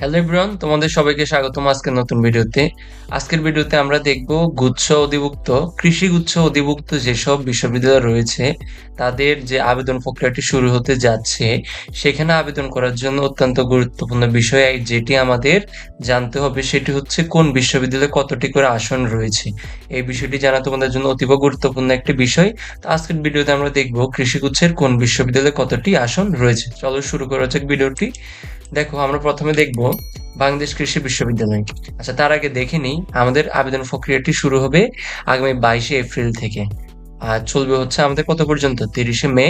Hello everyone, তোমাদের সবাইকে স্বাগতম আজকের নতুন ভিডিওতে। আজকের ভিডিওতে আমরা দেখব গুচ্ছ অধিভুক্ত, কৃষি গুচ্ছ অধিভুক্ত যেসব বিশ্ববিদ্যালয় রয়েছে, তাদের যে আবেদন প্রক্রিয়াটি শুরু হতে যাচ্ছে, সেখানে আবেদন করার জন্য অত্যন্ত গুরুত্বপূর্ণ বিষয় যেটি আমাদের জানতে হবে, সেটি হচ্ছে কোন বিশ্ববিদ্যালয়ে কতটি করে আসন রয়েছে। এই বিষয়টি জানা তোমাদের জন্য অতীব গুরুত্বপূর্ণ একটি বিষয়। তো আজকের ভিডিওতে আমরা দেখব কৃষিগুচ্ছের কোন বিশ্ববিদ্যালয়ে কতটি আসন রয়েছে। চলো শুরু করা যাক ভিডিওটি। দেখো, আমরা প্রথমে দেখব বাংলাদেশ কৃষি বিশ্ববিদ্যালয়। আচ্ছা তার আগে দেখে নিই, আমাদের আবেদন প্রক্রিয়াটি শুরু হবে আগামী বাইশে এপ্রিল থেকে। আর চলবে হচ্ছে আমাদের কত পর্যন্ত? তিরিশে মে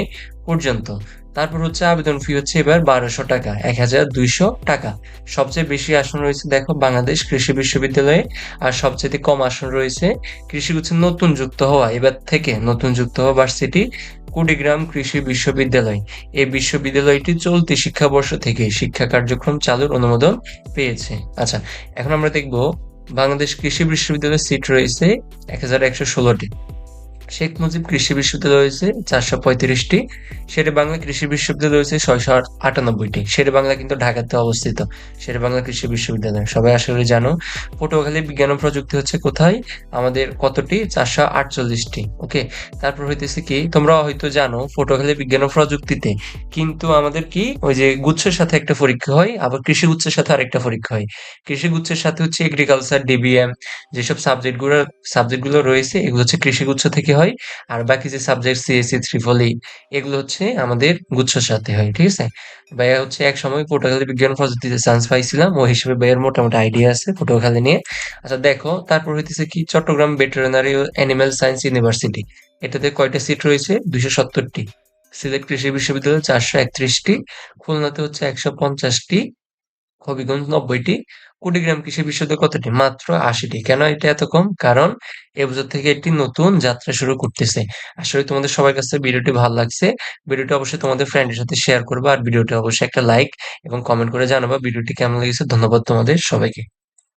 পর্যন্ত। তারপর হচ্ছে আবেদন ফি হচ্ছে এবার বারোশো টাকা এক হাজার দুইশো টাকা। সবচেয়ে বেশি আসন রয়েছে, দেখো, বাংলাদেশ কৃষি বিশ্ববিদ্যালয়ে। আর সবচেয়ে কম আসন রয়েছে কৃষি হচ্ছে নতুন যুক্ত হওয়া, এবার থেকে নতুন যুক্ত হওয়া ভার্সিটি কুড়িগ্রাম কৃষি বিশ্ববিদ্যালয়। এই বিশ্ববিদ্যালয়টি চলতি শিক্ষাবর্ষ থেকে শিক্ষা কার্যক্রম চালুর অনুমোদন পেয়েছে। আচ্ছা এখন আমরা দেখব বাংলাদেশ কৃষি বিশ্ববিদ্যালয়ের সিট রয়েছে এক হাজার একশো ষোলোটি। শেখ মুজিব কৃষি বিশ্ববিদ্যালয় রয়েছে, চারশো পঁয়ত্রিশটি। শেরে বাংলা কৃষি বিশ্ববিদ্যালয় রয়েছে, ছয়শো আটানব্বইটি। শেরে বাংলা কিন্তু ঢাকাতে অবস্থিত শেরে বাংলা কৃষি বিশ্ববিদ্যালয়। সবাই করি জানো পটুয়াখালী বিজ্ঞান ও প্রযুক্তি হচ্ছে কোথায়? আমাদের কতটি? চারশো আটচল্লিশটি। ওকে? তারপর হইতেছে কি, তোমরা হয়তো জানো, পটুয়াখালী বিজ্ঞান ও প্রযুক্তিতে কিন্তু আমাদের কি, ওই যে গুচ্ছের সাথে একটা পরীক্ষা হয়, আবার কৃষি গুচ্ছের সাথে আরেকটা পরীক্ষা হয়। কৃষি গুচ্ছের সাথে হচ্ছে এগ্রিকালচার ডিবিএম যেসব সাবজেক্টগুলো সাবজেক্টগুলো রয়েছে, এগুলো হচ্ছে কৃষি গুচ্ছ থেকে হয়। আর বাকি যে সাবজেক্ট সিএসি সিএসসি ত্রিফলি এগুলো হচ্ছে আমাদের গুচ্ছর সাথে হয়, ঠিক আছে? ভাইয়া হচ্ছে এক সময় পটুয়াখালী বিজ্ঞান প্রযুক্তিতে চান্স পাইছিলাম ওই হিসেবে ভাইয়ের মোটামুটি আইডিয়া আছে পটুয়াখালী নিয়ে। আচ্ছা দেখো, তারপর হইতেছে কি, চট্টগ্রাম ভেটেরিনারি ও অ্যানিম্যাল সায়েন্স ইউনিভার্সিটি এটাতে কয়টা সিট রয়েছে? দুইশো সত্তরটি। সিলেট কৃষি বিশ্ববিদ্যালয় চারশো একত্রিশটি, খুলনাতে হচ্ছে একশো পঞ্চাশটি হবিগঞ্জ নব্বইটি, কুড়িগ্রাম কৃষি বিশ্ববিদ্যালয় কতটি? মাত্র আশিটি। কেন এটা এত কম? কারণ এবছর বছর থেকে একটি নতুন যাত্রা শুরু করতেছে। আসলে তোমাদের সবার কাছে ভিডিওটি ভালো লাগছে। ভিডিওটি অবশ্যই তোমাদের ফ্রেন্ডের সাথে শেয়ার করবে। আর ভিডিওটি অবশ্যই একটা লাইক এবং কমেন্ট করে জানাবা ভিডিওটি কেমন লেগেছে। ধন্যবাদ তোমাদের সবাইকে।